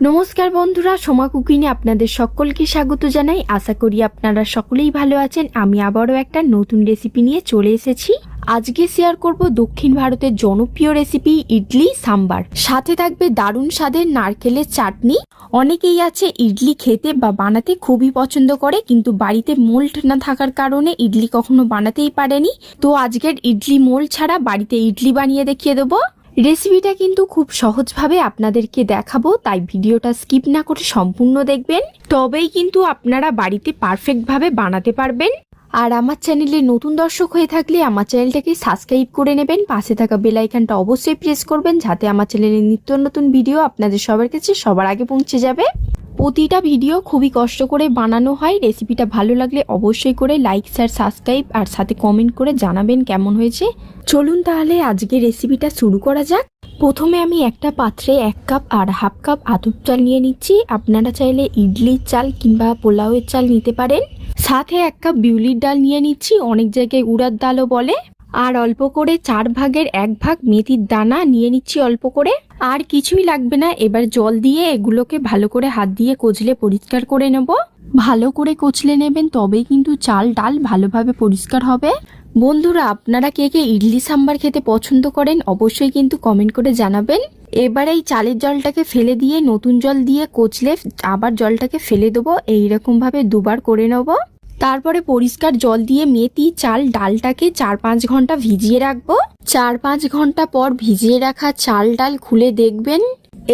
নমস্কার বন্ধুরা, সোমা কুকিনে আপনাদের সকলকে স্বাগত জানাই। আশা করি আপনারা সকলেই ভালো আছেন। আমি আবারও একটা নতুন রেসিপি নিয়ে চলে এসেছি। আজকে শেয়ার করব দক্ষিণ ভারতের জনপ্রিয় রেসিপি ইডলি সাম্বার। সাথে থাকবে দারুণ স্বাদের নারকেলের চাটনি। অনেকেই আছে ইডলি খেতে বা বানাতে খুবই পছন্দ করে, কিন্তু বাড়িতে মোল্ড না থাকার কারণে ইডলি কখনো বানাতেই পারেনি। তো আজকের ইডলি মোল্ড ছাড়া বাড়িতে ইডলি বানিয়ে দেখিয়ে দেবো। রেসিপিটা কিন্তু খুব সহজভাবে আপনাদেরকে দেখাবো, তাই ভিডিওটা স্কিপ না করে সম্পূর্ণ দেখবেন। তবেই কিন্তু আপনারা বাড়িতে পারফেক্টভাবে বানাতে পারবেন। আর আমার চ্যানেলে নতুন দর্শক হয়ে থাকলে আমার চ্যানেলটাকে সাবস্ক্রাইব করে নেবেন। পাশে থাকা বেল আইকনটা অবশ্যই প্রেস করবেন, যাতে আমার চ্যানেলের নিত্য নতুন ভিডিও আপনাদের সবার কাছে সবার আগে পৌঁছে যাবে। প্রতিটা ভিডিও খুবই কষ্ট করে বানানো হয়। রেসিপিটা ভালো লাগলে অবশ্যই করে লাইক শেয়ার সাবস্ক্রাইব আর সাথে কমেন্ট করে জানাবেন কেমন হয়েছে। চলুন তাহলে আজকে রেসিপিটা শুরু করা যাক। প্রথমে আমি একটা পাত্রে এক কাপ আর হাফ কাপ আতপ চাল নিয়ে নিচ্ছি। আপনারা চাইলে ইডলির চাল কিংবা পোলাওয়ের চাল নিতে পারেন। সাথে এক কাপ বিউলির ডাল নিয়ে নিচ্ছি। অনেক জায়গায় উড়ার ডালও বলে। আর অল্প করে চার ভাগের এক ভাগ মেথির দানা নিয়ে নিচ্ছি অল্প করে। আর কিছুই লাগবে না, এবার জল দিয়ে এগুলোকে ভালো করে হাত দিয়ে কচলে পরিষ্কার করে নেব। ভালো করে কচলে নেবেন, তবেই কিন্তু চাল ডাল ভালোভাবে পরিষ্কার হবে। বন্ধুরা, আপনারা কে কে ইডলি সাম্বার খেতে পছন্দ করেন, অবশ্যই কিন্তু কমেন্ট করে জানাবেন। এবার এই চালের জলটাকে ফেলে দিয়ে নতুন জল দিয়ে কচলে আবার জলটাকে ফেলে দেবো এইরকম ভাবে দুবার করে নেব। তারপরে পরিষ্কার জল দিয়ে মেথি, চাল, ডালটাকে চার পাঁচ ঘণ্টা ভিজিয়ে রাখব। চার পাঁচ ঘণ্টা পর ভিজিয়ে রাখা চাল ডাল খুলে দেখবেন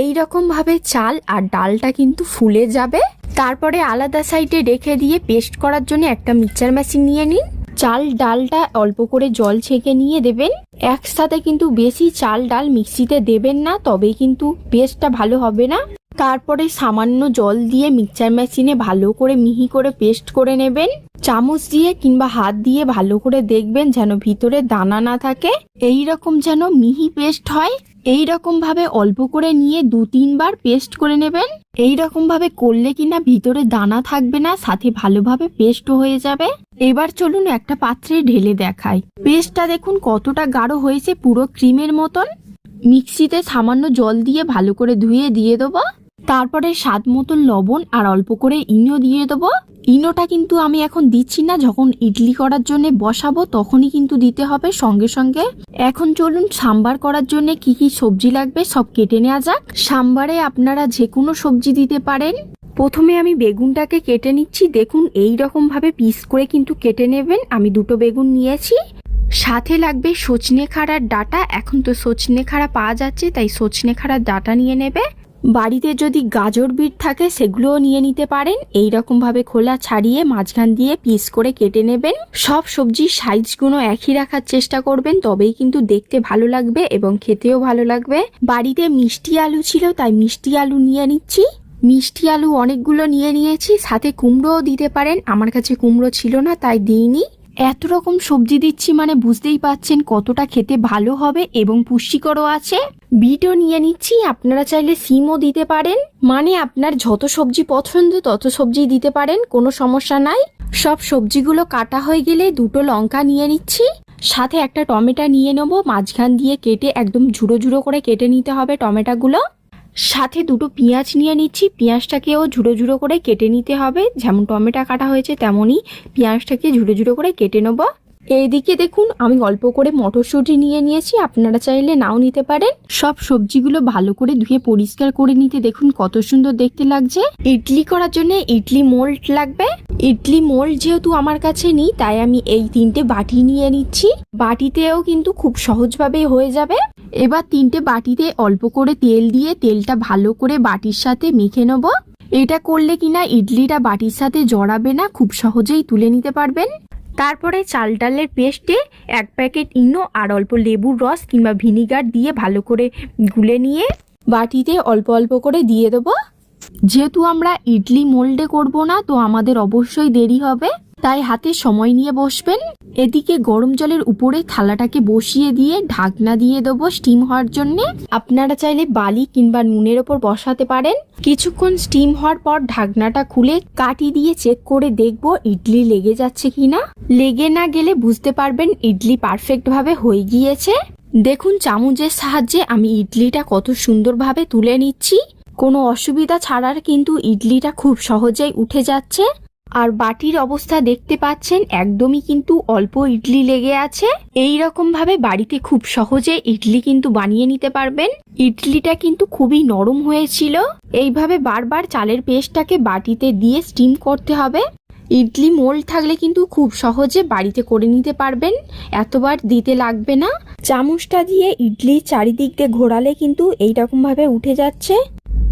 এই ভাবে চাল আর ডালটা কিন্তু ফুলে যাবে। তারপরে আলাদা সাইডে রেখে দিয়ে পেস্ট করার জন্য একটা মিক্সচার মেশিন নিয়ে নিন। চাল ডালটা অল্প করে জল ছেঁকে নিয়ে দেবেন। একসাথে কিন্তু বেশি চাল ডাল মিক্সিতে দেবেন না, তবেই কিন্তু পেস্টটা ভালো হবে না। তারপরে সামান্য জল দিয়ে মিক্সচার মেশিনে ভালো করে মিহি করে পেস্ট করে নেবেন। চামচ দিয়ে কিংবা হাত দিয়ে ভালো করে দেখবেন যেন ভিতরে দানা না থাকে। এই রকম যেন মিহি পেস্ট হয়। এই রকম ভাবে অল্প করে নিয়ে দু তিনবার পেস্ট করে নেবেন। এই রকম ভাবে করলে কিনা ভিতরে দানা থাকবে না, সাথে ভালোভাবে পেস্ট হয়ে যাবে। এবার চলুন একটা পাত্রে ঢেলে দেখাই। পেস্টটা দেখুন কতটা গাঢ় হয়েছে, পুরো ক্রিমের মতন। মিক্সিতে সামান্য জল দিয়ে ভালো করে ধুয়ে দিয়ে দেবো। তারপরে স্বাদ মতন লবণ আর অল্প করে ইনো দিয়ে দেবো। ইনোটা কিন্তু আমি এখন দিচ্ছি না, যখন ইডলি করার জন্য বসাবো তখনই কিন্তু দিতে হবে সঙ্গে সঙ্গে। এখন চলুন সাম্বার করার জন্য কি কি সবজি লাগবে সব কেটে নেওয়া যাক। সাম্বারে আপনারা যে কোনো সবজি দিতে পারেন। প্রথমে আমি বেগুনটাকে কেটে নিচ্ছি। দেখুন, এই রকম ভাবে পিস করে কিন্তু কেটে নেবেন। আমি দুটো বেগুন নিয়েছি। সাথে লাগবে সজনে খাড়ার ডাটা। এখন তো সজনে খাড়া পাওয়া যাচ্ছে, তাই সজনে খাড়ার ডাটা নিয়ে নেবে। বাড়িতে যদি গাজর বিট থাকে, সেগুলোও নিয়ে নিতে পারেন। এই ভাবে খোলা ছাড়িয়ে মাঝখান দিয়ে পিস করে কেটে নেবেন। সব সবজির সাইজগুলো একই রাখার চেষ্টা করবেন, তবেই কিন্তু দেখতে ভালো লাগবে এবং খেতেও ভালো লাগবে। বাড়িতে মিষ্টি আলু ছিল, তাই মিষ্টি আলু নিয়ে নিচ্ছি। মিষ্টি আলু অনেকগুলো নিয়ে নিয়েছি, সাথে কুমড়োও দিতে পারেন। আমার কাছে কুমড়ো ছিল না, তাই দিইনি। এত রকম সবজি দিচ্ছি মানে বুঝতেই পাচ্ছেন কতটা খেতে ভালো হবে এবং পুষ্টিকরও আছে। বিটও নিয়ে নিচ্ছি, আপনারা চাইলে সিমও দিতে পারেন। মানে আপনার যত সবজি পছন্দ, তত সবজি দিতে পারেন, কোনো সমস্যা নাই। সব সবজিগুলো কাটা হয়ে গেলে দুটো লঙ্কা নিয়ে নিচ্ছি। সাথে একটা টমেটো নিয়ে নেব, মাঝখান দিয়ে কেটে একদম ঝুড়ো ঝুড়ো করে কেটে নিতে হবে টমেটোগুলো। সাথে দুটো পেঁয়াজ নিয়ে নিচ্ছি। পেঁয়াজটাকেও ঝুড়ো ঝুড়ো করে কেটে নিতে হবে। যেমন টমেটো কাটা হয়েছে তেমনই পেঁয়াজটাকে ঝুড়ো ঝুড়ো করে কেটে নেব। এইদিকে দেখুন, আমি অল্প করে মটরশুঁটি নিয়ে নিয়েছি। আপনারা চাইলে নাও নিতে পারেন। সব সবজিগুলো ভালো করে ধুয়ে পরিষ্কার করে নিতে দেখুন কত সুন্দর দেখতে লাগছে। ইডলি করার জন্য ইডলি মোল্ড লাগবে। ইডলি মোল্ড যেহেতু আমার কাছে নেই, তাই আমি এই তিনটে বাটি নিয়ে নিচ্ছি। বাটিতেও কিন্তু খুব সহজভাবে হয়ে যাবে। এবার তিনটে বাটিতে অল্প করে তেল দিয়ে তেলটা ভালো করে বাটির সাথে মেখে নেব। এটা করলে কিনা ইডলিটা বাটির সাথে জড়াবে না, খুব সহজেই তুলে নিতে পারবেন। তারপরে চাল ডালের পেস্টে এক প্যাকেট ইনো আর অল্প লেবুর রস কিংবা ভিনিগার দিয়ে ভালো করে গুলে নিয়ে বাটিতে অল্প অল্প করে দিয়ে দেবো। যেহেতু আমরা ইডলি মোল্ডে করব না, তো আমাদের অবশ্যই দেরি হবে। তাই হাতে সময় নিয়ে বসবেন। এদিকে গরম জলের উপরে থালাটাকে বসিয়ে দিয়ে ঢাকনা দিয়ে দেবো স্টিম হওয়ার জন্য। আপনারা চাইলে বালি কিংবা নুনের ওপর বসাতে পারেন। কিছুক্ষণ স্টিম হওয়ার পর ঢাকনাটা খুলে কাটি দিয়ে চেক করে দেখব ইডলি লেগে যাচ্ছে কিনা। লেগে না গেলে বুঝতে পারবেন ইডলি পারফেক্ট ভাবে হয়ে গিয়েছে। দেখুন চামচের সাহায্যে আমি ইডলিটা কত সুন্দরভাবে তুলে নিচ্ছি। কোনো অসুবিধা ছাড়ার কিন্তু ইডলিটা খুব সহজেই উঠে যাচ্ছে। আর বাটির অবস্থা দেখতে পাচ্ছেন একদমই কিন্তু অল্প ইডলি লেগে আছে। এই রকম ভাবে বাড়িতে খুব সহজে ইডলি কিন্তু বানিয়ে নিতে পারবেন। ইডলিটা কিন্তু খুবই নরম হয়েছিল। এইভাবে বারবার চালের পেস্টটাকে বাটিতে দিয়ে স্টিম করতে হবে। ইডলি মোল্ড থাকলে কিন্তু খুব সহজে বাড়িতে করে নিতে পারবেন। এতবার দিতে লাগবে না। চামচটা দিয়ে ইডলি চারিদিক দিয়ে ঘোরালে কিন্তু এইরকম ভাবে উঠে যাচ্ছে।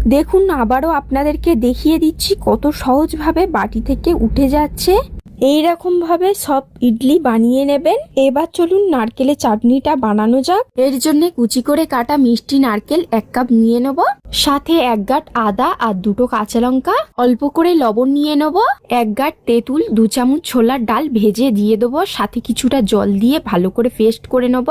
দেখুন আবারও আপনাদেরকে দেখিয়ে দিচ্ছি কত সহজভাবে বাটি থেকে উঠে যাচ্ছে। এই ভাবে সব ইডলি বানিয়ে নেবেন। এবার চলুন নারকেলের চাটনিটা বানানো যাক। এর জন্য কুচি করে কাটা মিষ্টি নারকেল এক কাপ নিয়ে নেব। সাথে এক গাঁট আদা আর দুটো কাঁচা লঙ্কা। অল্প করে লবণ নিয়ে নেব। এক গাঁট তেঁতুল, দু চামচ ছোলার ডাল ভেজে দিয়ে দেবো। সাথে কিছুটা জল দিয়ে ভালো করে পেস্ট করে নেব।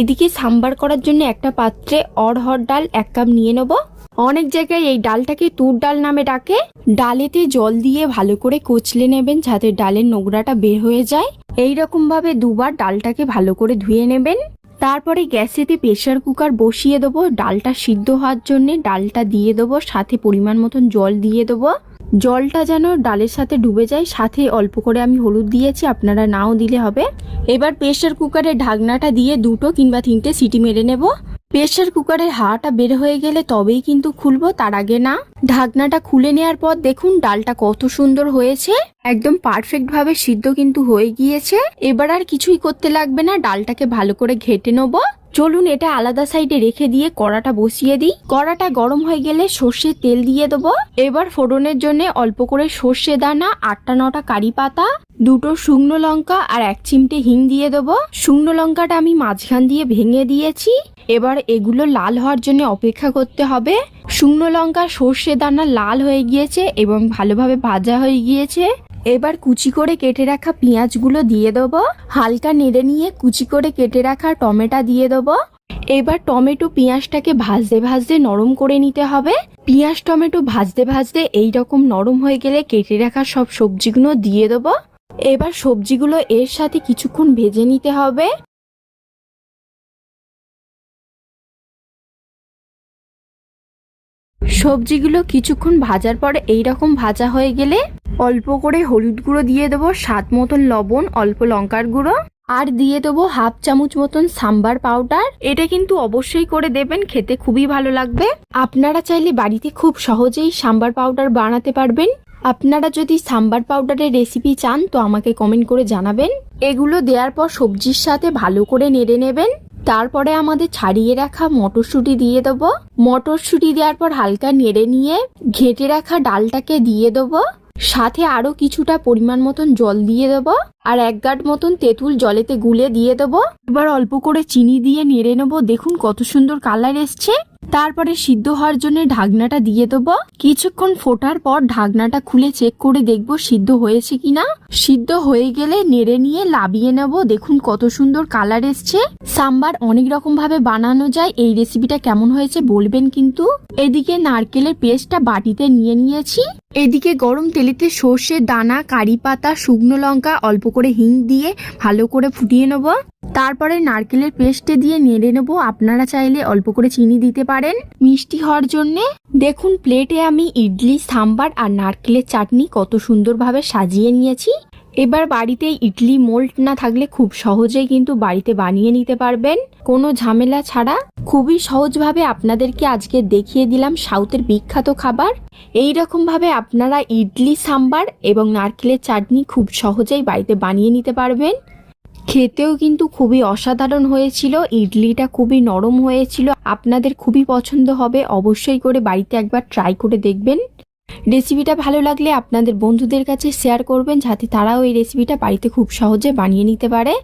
এদিকে সাম্বার করার জন্য একটা পাত্রে অড়হর ডাল এক কাপ নিয়ে নেব। অনেক জায়গায় এই ডালটাকে তুর ডাল নামে ডাকে। ডালেতে জল দিয়ে ভালো করে কচলে নেবেন যাতে ডালের নোংরাটা বের হয়ে যায়। এই ভাবে দুবার ডালটাকে ভালো করে ধুয়ে নেবেন। তারপরে গ্যাসেতে প্রেশার কুকার বসিয়ে দেবো। ডালটা সিদ্ধ হওয়ার জন্য ডালটা দিয়ে দেবো। সাথে পরিমাণ মতন জল দিয়ে দেবো। জলটা যেন ডালের সাথে ডুবে যায়, সাথে অল্প করে আমি হলুদ দিয়েছি, আপনারা নাও দিলে হবে। এবার প্রেশার কুকারের ঢাকনাটা দিয়ে দুটো কিংবা তিনটে সিটি মেরে নেব। প্রেশার কুকারের হাওয়াটা বের হয়ে গেলে তবেই কিন্তু খুলবো, তার আগে না। ঢাকনাটা খুলে নেওয়ার পর দেখুন ডালটা কত সুন্দর হয়েছে। একদম পারফেক্ট ভাবে সিদ্ধ কিন্তু হয়ে গিয়েছে। এবার আর কিছুই করতে লাগবে না, ডালটাকে ভালো করে ঘেটে নেব। চলুন এটা আলাদা সাইডে রেখে দিয়ে কড়াটা বসিয়ে দিই। কড়াটা গরম হয়ে গেলে সর্ষের তেল দিয়ে দেবো। এবার ফোড়নের জন্য অল্প করে সর্ষে দানা, আটটা নটা কারি পাতা, দুটো শুকনো লঙ্কা আর এক চিমটে হিং দিয়ে দেবো। শুকনো লঙ্কাটা আমি মাঝখান দিয়ে ভেঙে দিয়েছি। এবার এগুলো লাল হওয়ার জন্য অপেক্ষা করতে হবে। শুকনো লঙ্কা, সর্ষে দানা লাল হয়ে গিয়েছে এবং ভালোভাবে ভাজা হয়ে গিয়েছে। এবার কুচি করে কেটে রাখা পেঁয়াজগুলো দিয়ে দেবো। হালকা নেড়ে নিয়ে কুচি করে কেটে রাখা টমেটো দিয়ে দেবো। এবার টমেটো পেঁয়াজটাকে ভাজতে ভাজতে নরম করে নিতে হবে। পেঁয়াজ টমেটো ভাজতে ভাজতে এই রকম নরম হয়ে গেলে কেটে রাখা সব সবজিগুলো দিয়ে দেবো। এবার সবজিগুলো এর সাথে কিছুক্ষণ ভেজে নিতে হবে। সবজিগুলো কিছুক্ষণ ভাজার পরে এই রকম ভাজা হয়ে গেলে অল্প করে হলুদ গুঁড়ো দিয়ে দেবো, স্বাদ মতন লবণ, অল্প লঙ্কার গুঁড়ো। আর দিয়ে দেবো হাফ চামচ মতন সাম্বার পাউডার। এটা কিন্তু অবশ্যই করে দেবেন, খেতে খুবই ভালো লাগবে। আপনারা চাইলে বাড়িতে খুব সহজেই সাম্বার পাউডার বানাতে পারবেন। আপনারা যদি সাম্বার পাউডারের রেসিপি চান, তো আমাকে কমেন্ট করে জানাবেন। এগুলো দেওয়ার পর সবজির সাথে ভালো করে নেড়ে নেবেন। তারপরে আমাদের ছাড়িয়ে রাখা মটরশুঁটি দিয়ে দেবো। মটরশুঁটি দেওয়ার পর হালকা নেড়ে নিয়ে ঘেটে রাখা ডালটাকে দিয়ে দেবো। সাথে আরও কিছুটা পরিমাণ মতন জল দিয়ে দেবো, আর এক গাঁট মতন তেঁতুল জলেতে গুলে দিয়ে দেবো। এবার অল্প করে চিনি দিয়ে নেড়ে নেব। দেখুন কত সুন্দর কালার এসছে। তারপরে সিদ্ধ হওয়ার জন্য ঢাকনাটা দিয়ে দেবো। কিছুক্ষণ ফোটার পর ঢাকনাটা খুলে চেক করে দেখব সিদ্ধ হয়েছে কিনা। সিদ্ধ হয়ে গেলে নেড়ে নিয়ে লাবিয়ে নেব। দেখুন কত সুন্দর কালার এসছে। সাম্বার অনেক রকম ভাবে বানানো যায়। এই রেসিপিটা কেমন হয়েছে বলবেন কিন্তু। এদিকে নারকেলের পেস্টটা বাটিতে নিয়ে নিয়েছি। এদিকে গরম তেলেতে সর্ষে, দানা, কারি পাতা, শুকনো লঙ্কা অল্প করে হিং দিয়ে ভালো করে ফুটিয়ে নেব। তারপরে নারকেলের পেস্টে দিয়ে নেড়ে নেব। আপনারা চাইলে অল্প করে চিনি দিতে পারেন। মিষ্টি হওয়ার জন্যে দেখুন, প্লেটে আমি ইডলি, সাম্বার আর নারকেলের চাটনি কত সুন্দরভাবে সাজিয়ে নিয়েছি। এবার বাড়িতে ইডলি মোল্ড না থাকলে খুব সহজেই কিন্তু বাড়িতে বানিয়ে নিতে পারবেন। কোনো ঝামেলা ছাড়া। খুবই সহজভাবে আপনাদেরকে আজকে দেখিয়ে দিলাম সাউথের বিখ্যাত খাবার। এই রকম ভাবে আপনারা ইডলি, সাম্বার এবং নারকেলের চাটনি খুব সহজেই বাড়িতে বানিয়ে নিতে পারবেন। খেতেও কিন্তু খুবই অসাধারণ হয়েছিল। ইডলিটা খুবই নরম হয়েছিল। আপনাদের খুবই পছন্দ হবে। অবশ্যই করে বাড়িতে একবার ট্রাই করে দেখবেন। রেসিপিটা ভালো লাগলে আপনাদের বন্ধুদের কাছে শেয়ার করবেন, যাতে তারাও এই রেসিপিটা বাড়িতে খুব সহজে বানিয়ে নিতে পারে।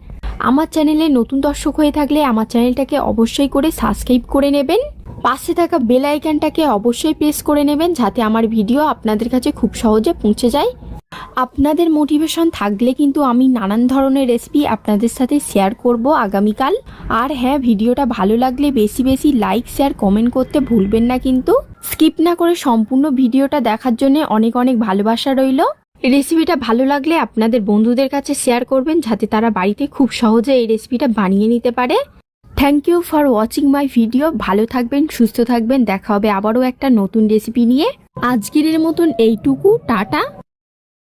আমার চ্যানেলে নতুন দর্শক হয়ে থাকলে আমার চ্যানেলটাকে অবশ্যই করে সাবস্ক্রাইব করে নেবেন। পাশে থাকা বেল আইকনটাকে অবশ্যই প্রেস করে নেবেন, যাতে আমার ভিডিও আপনাদের কাছে খুব সহজে পৌঁছে যায়। আপনাদের মোটিভেশন থাকলে কিন্তু আমি নানান ধরনের রেসিপি আপনাদের সাথে শেয়ার করব আগামীকাল। আর হ্যাঁ ভিডিওটা ভালো লাগলে বেশি বেশি লাইক শেয়ার কমেন্ট করতে ভুলবেন না কিন্তু। স্কিপ না করে সম্পূর্ণ ভিডিওটা দেখার জন্য অনেক অনেক ভালোবাসা রইল। রেসিপিটা ভালো লাগলে আপনাদের বন্ধুদের কাছে শেয়ার করবেন যাতে তারা বাড়িতে খুব সহজে এই রেসিপিটা বানিয়ে নিতে পারে। Thank you for watching my video ভালো থাকবেন, সুস্থ থাকবেন। দেখা হবে আবারও একটা নতুন রেসিপি নিয়ে। আজকের মতন এইটুকু। টাটা।